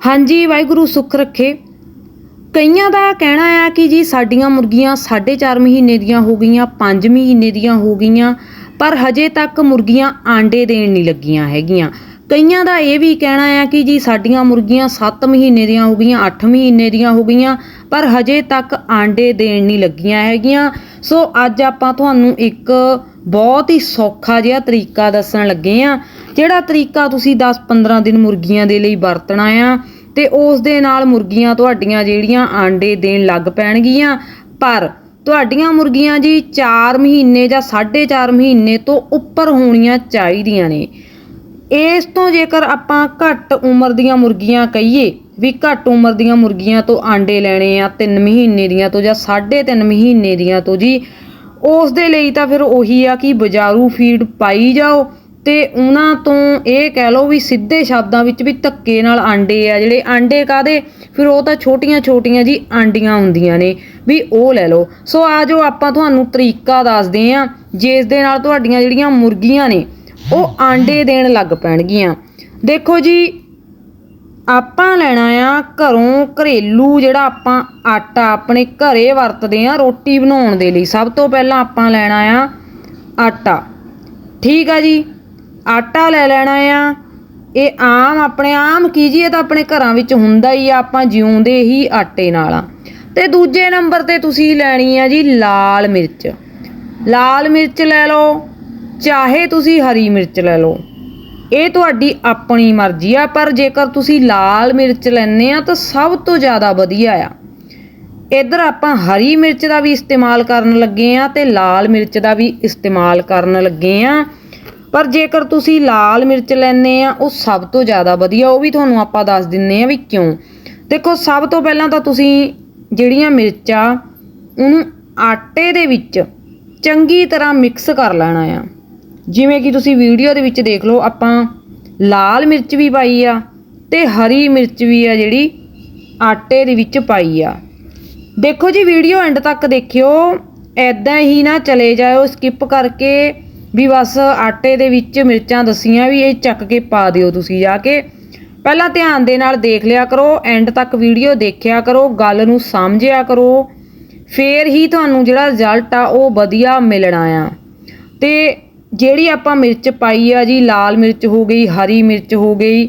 ਹਾਂਜੀ, ਵਾਹਿਗੁਰੂ ਸੁੱਖ ਰੱਖੇ। ਕਈਆਂ ਦਾ ਕਹਿਣਾ ਆ ਕਿ ਜੀ ਸਾਡੀਆਂ ਮੁਰਗੀਆਂ 4.5 ਮਹੀਨੇ ਦੀਆਂ ਹੋ ਗਈਆਂ 5 ਮਹੀਨੇ ਦੀਆਂ ਹੋ ਗਈਆਂ, ਪਰ ਹਜੇ ਤੱਕ ਮੁਰਗੀਆਂ ਆਂਡੇ ਦੇਣ ਨਹੀਂ ਲੱਗੀਆਂ ਹੈਗੀਆਂ। ਕਈਆਂ ਦਾ ਇਹ ਵੀ ਕਹਿਣਾ ਆ ਕਿ ਜੀ ਸਾਡੀਆਂ ਮੁਰਗੀਆਂ 7 ਮਹੀਨੇ ਦੀਆਂ ਹੋ ਗਈਆਂ 8 ਮਹੀਨੇ ਦੀਆਂ ਹੋ ਗਈਆਂ, ਪਰ ਹਜੇ ਤੱਕ ਆਂਡੇ ਦੇਣ ਨਹੀਂ ਲੱਗੀਆਂ ਹੈਗੀਆਂ। ਸੋ ਅੱਜ ਆਪਾਂ ਤੁਹਾਨੂੰ ਇੱਕ ਬਹੁਤ ਹੀ ਸੌਖਾ ਜਿਹਾ ਤਰੀਕਾ ਦੱਸਣ ਲੱਗੇ ਆ। ਜਿਹੜਾ ਤਰੀਕਾ ਤੁਸੀਂ 10-15 ਦਿਨ ਮੁਰਗੀਆਂ ਦੇ ਲਈ ਵਰਤਣਾ ਆ ਤੇ ਉਸ ਦੇ ਨਾਲ ਮੁਰਗੀਆਂ ਤੁਹਾਡੀਆਂ ਜਿਹੜੀਆਂ ਆਂਡੇ ਦੇਣ ਲੱਗ ਪੈਣਗੀਆਂ, ਪਰ ਤੁਹਾਡੀਆਂ ਮੁਰਗੀਆਂ ਜੀ 4 ਮਹੀਨੇ ਜਾਂ 4.5 ਮਹੀਨੇ ਤੋਂ ਉੱਪਰ ਹੋਣੀਆਂ ਚਾਹੀਦੀਆਂ ਨੇ। ਇਸ ਤੋਂ ਜੇਕਰ ਆਪਾਂ ਘੱਟ ਉਮਰ ਦੀਆਂ ਮੁਰਗੀਆਂ ਕਹੀਏ, ਵੀ ਘੱਟ ਉਮਰ ਦੀਆਂ ਮੁਰਗੀਆਂ ਤੋਂ ਆਂਡੇ ਲੈਣੇ ਆ 3 ਮਹੀਨੇ ਦੀਆਂ ਤੋਂ ਜਾਂ 3.5 ਮਹੀਨੇ ਦੀਆਂ ਤੋਂ ਜੀ, ਉਸ ਦੇ ਲਈ ਤਾਂ ਫਿਰ ਉਹੀ ਆ ਕਿ ਬਾਜ਼ਾਰੂ ਫੀਡ ਪਾਈ ਜਾਓ ਤੇ ਉਹਨਾਂ ਤੋਂ ਇਹ ਕਹਿ ਲਓ ਵੀ ਸਿੱਧੇ ਸ਼ਬਦਾਂ ਵਿੱਚ ਵੀ ਧੱਕੇ ਨਾਲ ਆਂਡੇ ਆ ਜਿਹੜੇ ਆਂਡੇ ਕਾਦੇ ਫਿਰ ਉਹ ਤਾਂ ਛੋਟੀਆਂ ਛੋਟੀਆਂ ਜੀ ਆਂਡੀਆਂ ਹੁੰਦੀਆਂ ਨੇ ਵੀ ਉਹ ਲੈ ਲਓ। ਸੋ ਆ ਜੋ ਆਪਾਂ ਤੁਹਾਨੂੰ ਤਰੀਕਾ ਦੱਸਦੇ ਆ ਜਿਸ ਦੇ ਨਾਲ ਤੁਹਾਡੀਆਂ ਜਿਹੜੀਆਂ ਮੁਰਗੀਆਂ ਨੇ, ਉਹ ਆਂਡੇ ਦੇਣ ਲੱਗ ਪੈਣਗੀਆਂ। ਦੇਖੋ ਜੀ, ਆਪਾਂ ਲੈਣਾ ਆ ਘਰੋਂ ਘਰੇਲੂ ਜਿਹੜਾ ਆਪਾਂ ਆਟਾ ਆਪਣੇ ਘਰੇ ਵਰਤਦੇ ਆ ਰੋਟੀ ਬਣਾਉਣ ਦੇ ਲਈ। ਸਭ ਤੋਂ ਪਹਿਲਾਂ ਆਪਾਂ ਲੈਣਾ ਆ ਆਟਾ। ਠੀਕ ਆ ਜੀ? ਆਟਾ ਲੈ ਲੈਣਾ ਆ। ਇਹ ਆਮ, ਆਪਣੇ ਆਮ ਕੀ ਜੀ, ਇਹ ਤਾਂ ਆਪਣੇ ਘਰਾਂ ਵਿੱਚ ਹੁੰਦਾ ਹੀ ਆ, ਆਪਾਂ ਜਿਉਂਦੇ ਹੀ ਆਟੇ ਨਾਲ ਆ। ਤੇ ਦੂਜੇ ਨੰਬਰ ਤੇ ਤੁਸੀਂ ਲੈਣੀ ਆ ਜੀ ਲਾਲ ਮਿਰਚ। ਲਾਲ ਮਿਰਚ ਲੈ ਲਓ, ਚਾਹੇ ਤੁਸੀਂ ਹਰੀ ਮਿਰਚ ਲੈ ਲਓ। ਇਹ ਤੁਹਾਡੀ ਆਪਣੀ ਮਰਜ਼ੀ ਆ, ਪਰ ਜੇਕਰ ਤੁਸੀਂ ਲਾਲ ਮਿਰਚ ਲੈਣੇ ਆ, ਤਾਂ ਸਭ ਤੋਂ ਜ਼ਿਆਦਾ ਵਧੀਆ ਆ। ਇੱਧਰ ਆਪਾਂ ਹਰੀ ਮਿਰਚ ਦਾ ਵੀ ਇਸਤੇਮਾਲ ਕਰਨ ਲੱਗੇ ਆ ਤੇ ਲਾਲ ਮਿਰਚ ਦਾ ਵੀ ਇਸਤੇਮਾਲ ਕਰਨ ਲੱਗੇ ਆ। ਪਰ ਜੇਕਰ ਤੁਸੀਂ ਲਾਲ ਮਿਰਚ ਲੈਂਦੇ ਆ, ਉਹ ਸਭ ਤੋਂ ਜ਼ਿਆਦਾ ਵਧੀਆ, ਉਹ ਵੀ ਤੁਹਾਨੂੰ ਆਪਾਂ ਦੱਸ ਦਿੰਨੇ ਆ ਵੀ ਕਿਉਂ। ਦੇਖੋ, ਸਭ ਤੋਂ ਪਹਿਲਾਂ ਤਾਂ ਤੁਸੀਂ ਜਿਹੜੀਆਂ ਮਿਰਚਾਂ, ਉਹਨੂੰ ਆਟੇ ਦੇ ਵਿੱਚ ਚੰਗੀ ਤਰ੍ਹਾਂ ਮਿਕਸ ਕਰ ਲੈਣਾ ਆ। ਜਿਵੇਂ ਕਿ ਤੁਸੀਂ ਵੀਡੀਓ ਦੇ ਵਿੱਚ ਦੇਖ ਲਓ, ਆਪਾਂ ਲਾਲ ਮਿਰਚ ਵੀ ਪਾਈ ਆ ਤੇ ਹਰੀ ਮਿਰਚ ਵੀ ਆ ਜਿਹੜੀ ਆਟੇ ਦੇ ਵਿੱਚ ਪਾਈ ਆ। ਦੇਖੋ ਜੀ, ਵੀਡੀਓ ਐਂਡ ਤੱਕ ਦੇਖਿਓ ਐਦਾਂ ਹੀ ਨਾ ਚਲੇ ਜਾਇਓ, ਸਕਿਪ ਕਰਕੇ। ਵੀ ਬਸ ਆਟੇ ਦੇ ਵਿੱਚ ਮਿਰਚਾਂ ਦਸੀਆਂ ਵੀ ਇਹ ਚੱਕ ਕੇ ਪਾ ਦਿਓ ਤੁਸੀਂ ਜਾ ਕੇ। ਪਹਿਲਾਂ ਧਿਆਨ ਦੇ ਨਾਲ ਦੇਖ ਲਿਆ ਕਰੋ ਐਂਡ ਤੱਕ ਵੀਡੀਓ ਦੇਖਿਆ ਕਰੋ, ਗੱਲ ਨੂੰ ਸਮਝਿਆ ਕਰੋ। ਫੇਰ ਹੀ ਤੁਹਾਨੂੰ ਜਿਹੜਾ ਰਿਜ਼ਲਟ ਆ ਉਹ ਵਧੀਆ ਮਿਲਣਾ ਆ। ਤੇ ਜਿਹੜੀ ਆਪਾਂ ਮਿਰਚ ਪਾਈ ਆ ਜੀ, ਲਾਲ ਮਿਰਚ ਹੋ ਗਈ, ਹਰੀ ਮਿਰਚ ਹੋ ਗਈ,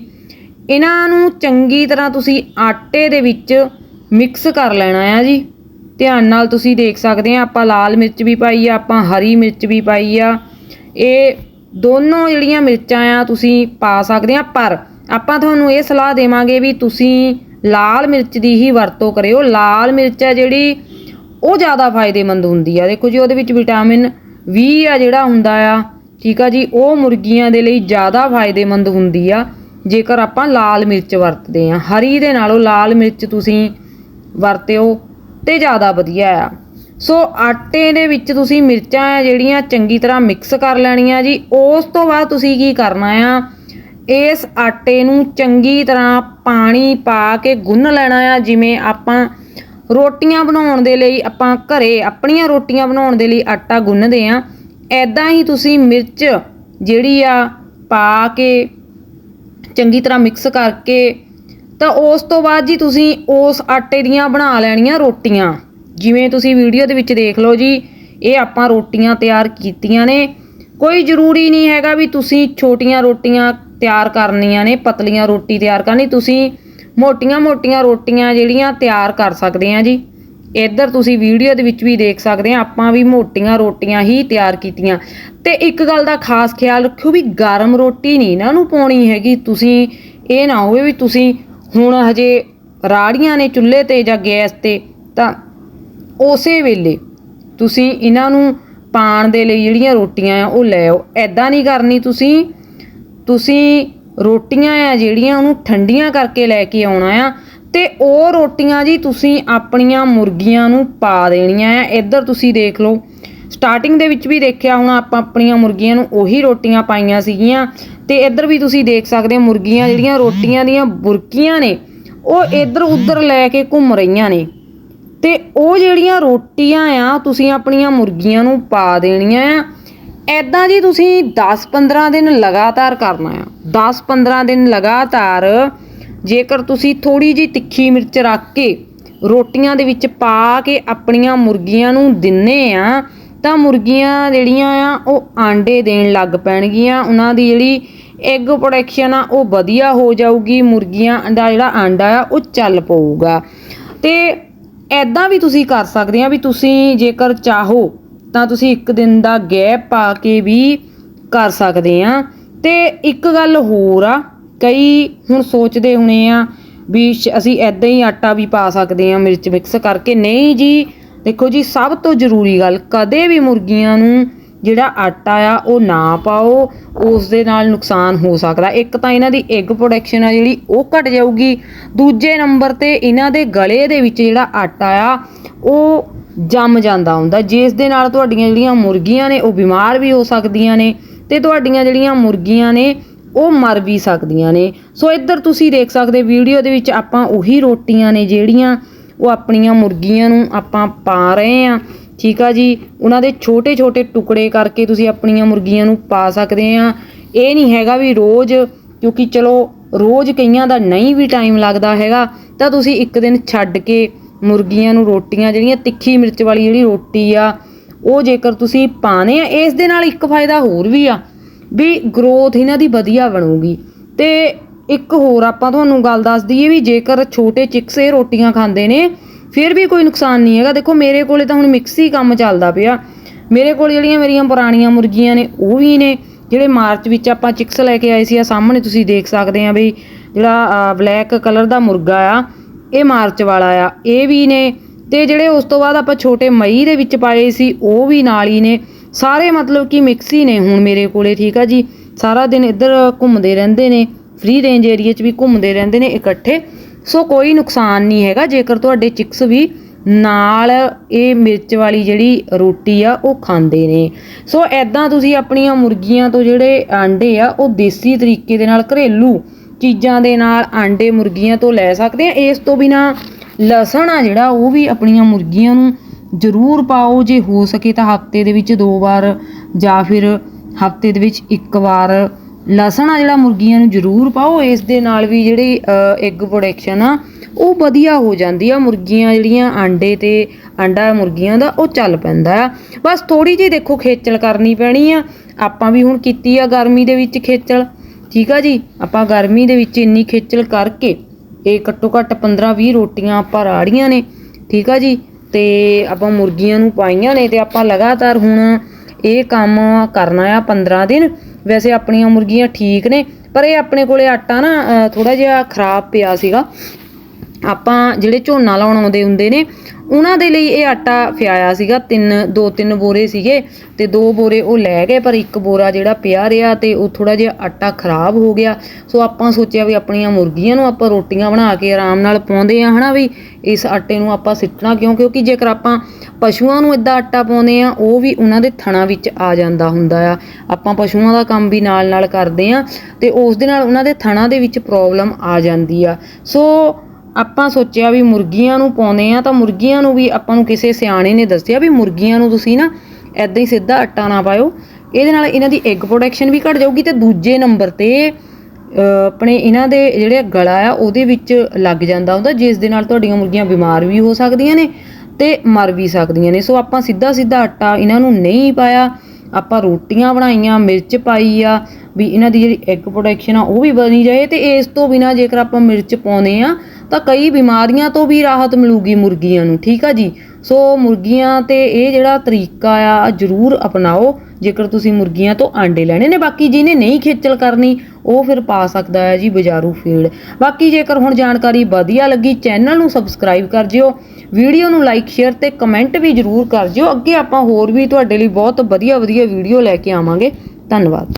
ਇਹਨਾਂ ਨੂੰ ਚੰਗੀ ਤਰ੍ਹਾਂ ਤੁਸੀਂ ਆਟੇ ਦੇ ਵਿੱਚ ਮਿਕਸ ਕਰ ਲੈਣਾ ਆ ਜੀ। ਧਿਆਨ ਨਾਲ ਤੁਸੀਂ ਦੇਖ ਸਕਦੇ ਆ, ਆਪਾਂ ਲਾਲ ਮਿਰਚ ਵੀ ਪਾਈ ਆ, ਆਪਾਂ ਹਰੀ ਮਿਰਚ ਵੀ ਪਾਈ ਆ। ਇਹ ਦੋਨੋਂ ਜਿਹੜੀਆਂ ਮਿਰਚਾਂ ਆ ਤੁਸੀਂ ਪਾ ਸਕਦੇ ਆ, ਪਰ ਆਪਾਂ ਤੁਹਾਨੂੰ ਇਹ ਸਲਾਹ ਦੇਵਾਂਗੇ ਵੀ ਤੁਸੀਂ ਲਾਲ ਮਿਰਚ ਦੀ ਹੀ ਵਰਤੋਂ ਕਰਿਓ। ਲਾਲ ਮਿਰਚ ਆ ਜਿਹੜੀ ਉਹ ਜ਼ਿਆਦਾ ਫਾਇਦੇਮੰਦ ਹੁੰਦੀ ਆ। ਦੇਖੋ ਜੀ, ਉਹਦੇ ਵਿੱਚ ਵਿਟਾਮਿਨ ਵੀ ਆ ਜਿਹੜਾ ਹੁੰਦਾ ਆ, ਠੀਕ ਆ ਜੀ, ਉਹ ਮੁਰਗੀਆਂ ਦੇ ਲਈ ਜ਼ਿਆਦਾ ਫਾਇਦੇਮੰਦ ਹੁੰਦੀ ਆ। ਜੇਕਰ ਆਪਾਂ ਲਾਲ ਮਿਰਚ ਵਰਤਦੇ ਆ, ਹਰੀ ਦੇ ਨਾਲੋਂ ਲਾਲ ਮਿਰਚ ਤੁਸੀਂ ਵਰਤਿਓ ਤੇ ਜ਼ਿਆਦਾ ਵਧੀਆ ਆ। ਸੋ ਆਟੇ ਦੇ ਵਿੱਚ ਤੁਸੀਂ ਮਿਰਚਾਂ ਆ ਜਿਹੜੀਆਂ ਚੰਗੀ ਤਰ੍ਹਾਂ ਮਿਕਸ ਕਰ ਲੈਣੀਆਂ ਜੀ। ਉਸ ਤੋਂ ਬਾਅਦ ਤੁਸੀਂ ਕੀ ਕਰਨਾ ਆ? ਇਸ ਆਟੇ ਨੂੰ ਚੰਗੀ ਤਰ੍ਹਾਂ ਪਾਣੀ ਪਾ ਕੇ ਗੁੰਨ ਲੈਣਾ ਆ। ਜਿਵੇਂ ਆਪਾਂ ਰੋਟੀਆਂ ਬਣਾਉਣ ਦੇ ਲਈ ਆਪਾਂ ਘਰੇ ਆਪਣੀਆਂ ਰੋਟੀਆਂ ਬਣਾਉਣ ਦੇ ਲਈ ਆਟਾ ਗੁੰਨਦੇ ਆ। ਐਦਾਂ ਹੀ ਤੁਸੀਂ ਮਿਰਚ ਜਿਹੜੀ ਆ ਪਾ ਕੇ ਚੰਗੀ ਤਰ੍ਹਾਂ ਮਿਕਸ ਕਰਕੇ ਤਾਂ ਉਸ ਤੋਂ ਬਾਅਦ ਜੀ ਤੁਸੀਂ ਉਸ ਆਟੇ ਦੀਆਂ ਬਣਾ ਲੈਣੀਆਂ ਰੋਟੀਆਂ। ਜਿਵੇਂ ਤੁਸੀਂ ਵੀਡੀਓ ਦੇ ਵਿੱਚ ਦੇਖ ਲਓ ਜੀ, ਇਹ ਆਪਾਂ ਰੋਟੀਆਂ ਤਿਆਰ ਕੀਤੀਆਂ ਨੇ। ਕੋਈ ਜ਼ਰੂਰੀ ਨਹੀਂ ਹੈਗਾ ਵੀ ਤੁਸੀਂ ਛੋਟੀਆਂ ਰੋਟੀਆਂ ਤਿਆਰ ਕਰਨੀਆਂ ਨੇ, ਪਤਲੀਆਂ ਰੋਟੀ ਤਿਆਰ ਕਰਨੀ, ਤੁਸੀਂ ਮੋਟੀਆਂ-ਮੋਟੀਆਂ ਰੋਟੀਆਂ ਜਿਹੜੀਆਂ ਤਿਆਰ ਕਰ ਸਕਦੇ ਆ ਜੀ। ਇੱਧਰ ਤੁਸੀਂ ਵੀਡੀਓ ਦੇ ਵਿੱਚ ਵੀ ਦੇਖ ਸਕਦੇ ਆ, ਆਪਾਂ ਵੀ ਮੋਟੀਆਂ ਰੋਟੀਆਂ ਹੀ ਤਿਆਰ ਕੀਤੀਆਂ। ਤੇ ਇੱਕ ਗੱਲ ਦਾ ਖਾਸ ਖਿਆਲ ਰੱਖਿਓ ਵੀ ਗਰਮ ਰੋਟੀ ਨਹੀਂ ਇਹਨਾਂ ਨੂੰ ਪਾਉਣੀ ਹੈਗੀ, ਤੁਸੀਂ ਇਹ ਨਾ ਹੋਵੇ ਵੀ ਤੁਸੀਂ ਹੁਣ ਹਜੇ ਰਾੜੀਆਂ ਨੇ ਚੁੱਲ੍ਹੇ ਤੇ ਜਾਂ ਗੈਸ ਤੇ ਤਾਂ ਉਸੇ ਵੇਲੇ ਤੁਸੀਂ ਇਹਨਾਂ ਨੂੰ ਪਾਣ ਦੇ ਲਈ ਜਿਹੜੀਆਂ ਰੋਟੀਆਂ ਆ, ਉਹ ਲੈ ਆਓ। ਐਦਾਂ ਨਹੀਂ ਕਰਨੀ ਤੁਸੀਂ। ਤੁਸੀਂ ਰੋਟੀਆਂ ਆ ਜਿਹੜੀਆਂ ਉਹਨੂੰ ਠੰਡੀਆਂ ਕਰਕੇ ਲੈ ਕੇ ਆਉਣਾ ਆ ਤੇ ਉਹ ਰੋਟੀਆਂ ਜੀ ਤੁਸੀਂ ਆਪਣੀਆਂ ਮੁਰਗੀਆਂ ਨੂੰ ਪਾ ਦੇਣੀਆਂ ਆ। ਇੱਧਰ ਤੁਸੀਂ ਦੇਖ ਲਓ ਸਟਾਰਟਿੰਗ ਦੇ ਵਿੱਚ ਵੀ ਦੇਖਿਆ ਹੁਣ, ਆਪਾਂ ਆਪਣੀਆਂ ਮੁਰਗੀਆਂ ਨੂੰ ਉਹੀ ਰੋਟੀਆਂ ਪਾਈਆਂ ਸੀਗੀਆਂ ਤੇ ਇੱਧਰ ਵੀ ਤੁਸੀਂ ਦੇਖ ਸਕਦੇ ਹੋ, ਮੁਰਗੀਆਂ ਜਿਹੜੀਆਂ ਰੋਟੀਆਂ ਦੀਆਂ ਬੁਰਕੀਆਂ ਨੇ, ਉਹ ਇੱਧਰ ਉੱਧਰ ਲੈ ਕੇ ਘੁੰਮ ਰਹੀਆਂ ਨੇ। ਤੇ ਉਹ ਜਿਹੜੀਆਂ ਰੋਟੀਆਂ ਆ, ਤੁਸੀਂ ਆਪਣੀਆਂ ਮੁਰਗੀਆਂ ਨੂੰ ਪਾ ਦੇਣੀਆਂ ਆ। ਐਦਾਂ ਜੀ ਤੁਸੀਂ 10-15 ਦਿਨ ਲਗਾਤਾਰ ਕਰਨਾ ਆ। 10-15 ਦਿਨ ਲਗਾਤਾਰ ਜੇਕਰ ਤੁਸੀਂ ਥੋੜੀ ਜਿਹੀ ਤਿੱਖੀ ਮਿਰਚ ਰੱਖ ਕੇ ਰੋਟੀਆਂ ਦੇ ਵਿੱਚ ਪਾ ਕੇ ਆਪਣੀਆਂ ਮੁਰਗੀਆਂ ਨੂੰ ਦਿੰਨੇ ਆ, ਤਾਂ ਮੁਰਗੀਆਂ ਜਿਹੜੀਆਂ ਆ, ਉਹ ਆਂਡੇ ਦੇਣ ਲੱਗ ਪੈਣਗੀਆਂ। ਉਹਨਾਂ ਦੀ ਜਿਹੜੀ ਐਗ ਪ੍ਰੋਡਕਸ਼ਨ ਆ, ਉਹ ਵਧੀਆ ਹੋ ਜਾਊਗੀ। ਮੁਰਗੀਆਂ ਦਾ ਜਿਹੜਾ ਆਂਡਾ ਆ, ਉਹ ਚੱਲ ਪਊਗਾ। ਤੇ ਐਦਾਂ ਵੀ ਤੁਸੀਂ ਕਰ ਸਕਦੇ ਆ ਵੀ ਤੁਸੀਂ ਜੇਕਰ ਚਾਹੋ ਤਾਂ ਤੁਸੀਂ ਇੱਕ ਦਿਨ ਦਾ ਗੈਪ ਪਾ ਕੇ ਵੀ ਕਰ ਸਕਦੇ ਆ। ਤੇ ਇੱਕ ਗੱਲ ਹੋਰ ਆ, ਕਈ ਹੁਣ ਸੋਚਦੇ ਹੁਣੇ ਆ ਵੀ ਅਸੀਂ ਐਦਾਂ ਹੀ ਆਟਾ ਵੀ ਪਾ ਸਕਦੇ ਆ, ਮਿਰਚ ਮਿਕਸ ਕਰਕੇ। ਨਹੀਂ ਜੀ, ਦੇਖੋ ਜੀ, ਸਭ ਤੋਂ ਜ਼ਰੂਰੀ ਗੱਲ ਕਦੇ ਵੀ ਮੁਰਗੀਆਂ ਨੂੰ ਜਿਹੜਾ ਆਟਾ ਆ, ਉਹ ਨਾ ਪਾਓ ਉਸ ਦੇ ਨਾਲ ਨੁਕਸਾਨ ਹੋ ਸਕਦਾ। ਇੱਕ ਤਾਂ ਇਹਨਾਂ ਦੀ ਐਗ ਪ੍ਰੋਡਕਸ਼ਨ ਆ ਜਿਹੜੀ, ਉਹ ਘਟ ਜਾਊਗੀ। ਦੂਜੇ ਨੰਬਰ ਤੇ ਇਹਨਾਂ ਦੇ ਗਲੇ ਦੇ ਵਿੱਚ ਜਿਹੜਾ ਆਟਾ ਆ, ਉਹ ਜੰਮ ਜਾਂਦਾ ਹੁੰਦਾ। ਜਿਸ ਦੇ ਨਾਲ ਤੁਹਾਡੀਆਂ ਜਿਹੜੀਆਂ ਮੁਰਗੀਆਂ ਨੇ, ਉਹ ਬਿਮਾਰ ਵੀ ਹੋ ਸਕਦੀਆਂ ਨੇ ਤੇ ਤੁਹਾਡੀਆਂ ਜਿਹੜੀਆਂ ਮੁਰਗੀਆਂ ਨੇ, ਉਹ ਮਰ ਵੀ ਸਕਦੀਆਂ ਨੇ। ਸੋ ਇੱਧਰ ਤੁਸੀਂ ਦੇਖ ਸਕਦੇ ਵੀਡੀਓ ਦੇ ਵਿੱਚ ਆਪਾਂ ਉਹੀ ਰੋਟੀਆਂ ਨੇ ਜਿਹੜੀਆਂ, ਉਹ ਆਪਣੀਆਂ ਮੁਰਗੀਆਂ ਨੂੰ ਆਪਾਂ ਪਾ ਰਹੇ ਆ ਠੀਕ ਆ ਜੀ? ਉਹਨਾਂ ਦੇ ਛੋਟੇ ਛੋਟੇ ਟੁਕੜੇ ਕਰਕੇ ਤੁਸੀਂ ਆਪਣੀਆਂ ਮੁਰਗੀਆਂ ਨੂੰ ਪਾ ਸਕਦੇ ਆ। ਇਹ ਨਹੀਂ ਹੈਗਾ ਵੀ ਰੋਜ਼, ਕਿਉਂਕਿ ਚਲੋ, ਰੋਜ਼ ਕਈਆਂ ਦਾ ਨਹੀਂ ਵੀ ਟਾਈਮ ਲੱਗਦਾ ਹੈਗਾ, ਤਾਂ ਤੁਸੀਂ ਇੱਕ ਦਿਨ ਛੱਡ ਕੇ ਮੁਰਗੀਆਂ ਨੂੰ ਰੋਟੀਆਂ ਜਿਹੜੀਆਂ, ਤਿੱਖੀ ਮਿਰਚ ਵਾਲੀ ਜਿਹੜੀ ਰੋਟੀ ਆ, ਉਹ ਜੇਕਰ ਤੁਸੀਂ ਪਾਣੇ ਆ, ਇਸ ਦੇ ਨਾਲ ਇੱਕ ਫਾਇਦਾ ਹੋਰ ਵੀ ਆ, ਵੀ ਗਰੋਥ ਇਹਨਾਂ ਦੀ ਵਧੀਆ ਬਣੂਗੀ। ਤੇ ਇੱਕ ਹੋਰ ਆਪਾਂ ਤੁਹਾਨੂੰ ਗੱਲ ਦੱਸ ਦਈਏ ਵੀ ਜੇਕਰ ਛੋਟੇ ਚਿਕਸ ਇਹ ਰੋਟੀਆਂ ਖਾਂਦੇ ਨੇ ਫਿਰ ਵੀ ਕੋਈ ਨੁਕਸਾਨ ਨਹੀਂ ਹੈਗਾ। ਦੇਖੋ, ਮੇਰੇ ਕੋਲੇ ਤਾਂ ਹੁਣ ਮਿਕਸ ਹੀ ਕੰਮ ਚੱਲਦਾ ਪਿਆ। ਮੇਰੇ ਕੋਲ ਜਿਹੜੀਆਂ ਮੇਰੀਆਂ ਪੁਰਾਣੀਆਂ ਮੁਰਗੀਆਂ ਨੇ, ਉਹ ਵੀ ਨੇ, ਜਿਹੜੇ ਮਾਰਚ ਵਿੱਚ ਆਪਾਂ ਚਿਕਸ ਲੈ ਕੇ ਆਏ ਸੀ ਆ ਸਾਹਮਣੇ ਤੁਸੀਂ ਦੇਖ ਸਕਦੇ ਆ ਬਈ ਜਿਹੜਾ ਬਲੈਕ ਕਲਰ ਦਾ ਮੁਰਗਾ ਆ, ਇਹ ਮਾਰਚ ਵਾਲਾ ਆ, ਇਹ ਵੀ ਨੇ। ਤੇ ਜਿਹੜੇ ਉਸ ਤੋਂ ਬਾਅਦ ਆਪਾਂ ਛੋਟੇ ਮਈ ਦੇ ਵਿੱਚ ਪਾਏ ਸੀ, ਉਹ ਵੀ ਨਾਲ ਹੀ ਨੇ। ਸਾਰੇ ਮਤਲਬ ਕਿ ਮਿਕਸ ਹੀ ਨੇ ਹੁਣ ਮੇਰੇ ਕੋਲੇ, ਠੀਕ ਆ ਜੀ? ਸਾਰਾ ਦਿਨ ਇੱਧਰ ਘੁੰਮਦੇ ਰਹਿੰਦੇ ਨੇ, ਫ੍ਰੀ ਰੇਂਜ ਏਰੀਆ 'ਚ ਵੀ ਘੁੰਮਦੇ ਰਹਿੰਦੇ ਨੇ ਇਕੱਠੇ। ਸੋ ਕੋਈ ਨੁਕਸਾਨ ਨਹੀਂ ਹੈਗਾ। ਜੇਕਰ ਤੁਹਾਡੇ ਚਿਕਸ ਵੀ ਨਾਲ ਇਹ ਮਿਰਚ ਵਾਲੀ ਜਿਹੜੀ ਰੋਟੀ ਆ, ਉਹ ਖਾਂਦੇ ਨੇ। ਸੋ ਐਦਾਂ ਤੁਸੀਂ ਆਪਣੀਆਂ ਮੁਰਗੀਆਂ ਤੋਂ ਜਿਹੜੇ ਆਂਡੇ ਆ, ਉਹ ਦੇਸੀ ਤਰੀਕੇ ਦੇ ਨਾਲ ਘਰੇਲੂ ਚੀਜ਼ਾਂ ਦੇ ਨਾਲ ਆਂਡੇ ਮੁਰਗੀਆਂ ਤੋਂ ਲੈ ਸਕਦੇ ਆ। ਇਸ ਤੋਂ ਬਿਨਾ ਲਸਣ ਆ ਜਿਹੜਾ, ਉਹ ਵੀ ਆਪਣੀਆਂ ਮੁਰਗੀਆਂ ਨੂੰ ਜ਼ਰੂਰ ਪਾਓ। ਜੇ ਹੋ ਸਕੇ ਤਾਂ ਹਫ਼ਤੇ ਦੇ ਵਿੱਚ ਦੋ ਵਾਰ ਜਾਂ ਫਿਰ ਹਫ਼ਤੇ ਦੇ ਵਿੱਚ ਇੱਕ ਵਾਰ ਲਸਣ ਆ ਜਿਹੜਾ ਮੁਰਗੀਆਂ ਨੂੰ ਜ਼ਰੂਰ ਪਾਓ, ਇਸ ਦੇ ਨਾਲ ਵੀ ਜਿਹੜੀ ਐਗ ਪ੍ਰੋਡਕਸ਼ਨ ਆ, ਉਹ ਵਧੀਆ ਹੋ ਜਾਂਦੀ ਆ। ਮੁਰਗੀਆਂ ਜਿਹੜੀਆਂ ਆਂਡੇ ਤੇ ਆਂਡਾ ਮੁਰਗੀਆਂ ਦਾ, ਉਹ ਚੱਲ ਪੈਂਦਾ ਆ। ਬਸ ਥੋੜੀ ਜਿਹੀ ਦੇਖੋ ਖੇਚਲ ਕਰਨੀ ਪੈਣੀ ਆ। ਆਪਾਂ ਵੀ ਹੁਣ ਕੀਤੀ ਆ ਗਰਮੀ ਦੇ ਵਿੱਚ ਖੇਚਲ। ਠੀਕ ਆ ਜੀ? ਆਪਾਂ ਗਰਮੀ ਦੇ ਵਿੱਚ ਇੰਨੀ ਖੇਚਲ ਕਰਕੇ ਇਹ ਘੱਟੋ ਘੱਟ 15-20 ਰੋਟੀਆਂ ਆਪਾਂ ਰਾੜੀਆਂ ਨੇ। ਠੀਕ ਆ ਜੀ? ਤੇ ਆਪਾਂ ਮੁਰਗੀਆਂ ਨੂੰ ਪਾਈਆਂ ਨੇ ਤੇ ਆਪਾਂ ਲਗਾਤਾਰ ਹੁਣ ਇਹ ਕੰਮ ਕਰਨਾ ਆ 15 ਦਿਨ। ਵੈਸੇ ਆਪਣੀਆਂ ਮੁਰਗੀਆਂ ਠੀਕ ਨੇ, ਪਰ ਇਹ ਆਪਣੇ ਕੋਲੇ ਆਟਾ ਨਾ ਥੋੜਾ ਜਿਹਾ ਖਰਾਬ ਪਿਆ ਸੀਗਾ। ਆਪਾਂ ਜਿਹੜੇ ਝੋਨਾ ਲਾਉਣ ਆਉਂਦੇ ਹੁੰਦੇ ਨੇ ਉਹਨਾਂ ਦੇ ਲਈ ਇਹ ਆਟਾ ਫਿਆਇਆ ਸੀਗਾ। ਤਿੰਨ, ਦੋ, ਤਿੰਨ ਬੋਰੇ ਸੀਗੇ ਤੇ ਦੋ ਬੋਰੇ ਉਹ ਲੈ ਗਏ, ਪਰ ਇੱਕ ਬੋਰਾ ਜਿਹੜਾ ਪਿਆ ਰਿਹਾ ਤੇ ਉਹ ਥੋੜਾ ਜਿਹਾ ਆਟਾ ਖਰਾਬ ਹੋ ਗਿਆ। ਸੋ ਆਪਾਂ ਸੋਚਿਆ ਵੀ ਆਪਣੀਆਂ ਮੁਰਗੀਆਂ ਨੂੰ ਆਪਾਂ ਰੋਟੀਆਂ ਬਣਾ ਕੇ ਆਰਾਮ ਨਾਲ ਪਾਉਂਦੇ ਆ ਹਨਾ ਵੀ ਇਸ ਆਟੇ ਨੂੰ ਆਪਾਂ ਸਿੱਟਣਾ ਕਿਉਂ? ਕਿਉਂਕਿ ਜੇਕਰ ਆਪਾਂ ਪਸ਼ੂਆਂ ਨੂੰ ਇਦਾਂ ਆਟਾ ਪਾਉਂਦੇ ਆ ਉਹ ਵੀ ਉਹਨਾਂ ਦੇ ਥਣਾ ਵਿੱਚ ਆ ਜਾਂਦਾ ਹੁੰਦਾ ਆ। ਆਪਾਂ ਪਸ਼ੂਆਂ ਦਾ ਕੰਮ ਵੀ ਨਾਲ ਨਾਲ ਕਰਦੇ ਆ ਤੇ ਉਸ ਦੇ ਨਾਲ ਉਹਨਾਂ ਦੇ ਥਣਾ ਦੇ ਵਿੱਚ ਪ੍ਰੋਬਲਮ ਆ ਜਾਂਦੀ ਆ। ਸੋ ਆਪਾਂ ਸੋਚਿਆ ਵੀ ਮੁਰਗੀਆਂ ਨੂੰ ਪਾਉਂਦੇ ਆ ਤਾਂ ਮੁਰਗੀਆਂ ਨੂੰ ਵੀ ਆਪਾਂ ਨੂੰ ਕਿਸੇ ਸਿਆਣੇ ਨੇ ਦੱਸਿਆ ਵੀ ਮੁਰਗੀਆਂ ਨੂੰ ਤੁਸੀਂ ਨਾ ਐਦਾਂ ਹੀ ਸਿੱਧਾ ਆਟਾ ਨਾ ਪਾਇਓ। ਇਹਦੇ ਨਾਲ ਇਹਨਾਂ ਦੀ ਐਗ ਪ੍ਰੋਡਕਸ਼ਨ ਵੀ ਘਟ ਜਾਊਗੀ ਤੇ ਦੂਜੇ ਨੰਬਰ ਤੇ ਆਪਣੇ ਇਹਨਾਂ ਦੇ ਜਿਹੜੇ ਗਲਾ ਆ, ਉਹਦੇ ਵਿੱਚ ਲੱਗ ਜਾਂਦਾ ਹੁੰਦਾ, ਜਿਸ ਦੇ ਨਾਲ ਤੁਹਾਡੀਆਂ ਮੁਰਗੀਆਂ ਬਿਮਾਰ ਵੀ ਹੋ ਸਕਦੀਆਂ ਨੇ ਤੇ ਮਰ ਵੀ ਸਕਦੀਆਂ ਨੇ। ਸੋ ਆਪਾਂ ਸਿੱਧਾ ਸਿੱਧਾ ਆਟਾ ਇਹਨਾਂ ਨੂੰ ਨਹੀਂ ਪਾਇਆ। ਆਪਾਂ ਰੋਟੀਆਂ ਬਣਾਈਆਂ, ਮਿਰਚ ਪਾਈ ਆ, ਵੀ ਇਹਨਾਂ ਦੀ ਜਿਹੜੀ ਐਗ ਪ੍ਰੋਡਕਸ਼ਨ ਆ, ਉਹ ਵੀ ਬਣੀ ਜਾਏ ਤੇ ਇਸ ਤੋਂ ਬਿਨਾ ਜੇਕਰ ਆਪਾਂ ਮਿਰਚ ਪਾਉਂਦੇ ਆ, ਤਾਂ ਕਈ ਬਿਮਾਰੀਆਂ ਤੋਂ ਵੀ ਰਾਹਤ ਮਿਲੂਗੀ ਮੁਰਗੀਆਂ ਨੂੰ, ਠੀਕ ਆ ਜੀ? ਸੋ ਮੁਰਗੀਆਂ ਤੇ ਇਹ ਜਿਹੜਾ ਤਰੀਕਾ ਆ, ਜਰੂਰ ਅਪਣਾਓ। ਜੇਕਰ ਤੁਸੀਂ ਮੁਰਗੀਆਂ ਤੋਂ ਆਂਡੇ ਲੈਣੇ ਨੇ, ਬਾਕੀ ਜਿਹਨੇ ਨਹੀਂ ਖੇਚਲ ਕਰਨੀ, ਉਹ ਫਿਰ ਪਾ ਸਕਦਾ ਹੈ ਜੀ ਬਾਜ਼ਾਰੂ ਫੀਡ। ਬਾਕੀ ਜੇਕਰ ਹੁਣ ਜਾਣਕਾਰੀ ਵਧੀਆ ਲੱਗੀ, ਚੈਨਲ ਨੂੰ ਸਬਸਕ੍ਰਾਈਬ ਕਰ ਜਿਓ, ਵੀਡੀਓ ਨੂੰ ਲਾਈਕ, ਸ਼ੇਅਰ ਤੇ ਕਮੈਂਟ ਵੀ ਜਰੂਰ ਕਰ ਜਿਓ। ਅੱਗੇ ਆਪਾਂ ਹੋਰ ਵੀ ਤੁਹਾਡੇ ਲਈ ਬਹੁਤ ਵਧੀਆ ਵਧੀਆ ਵੀਡੀਓ ਲੈ ਕੇ ਆਵਾਂਗੇ। ਧੰਨਵਾਦ।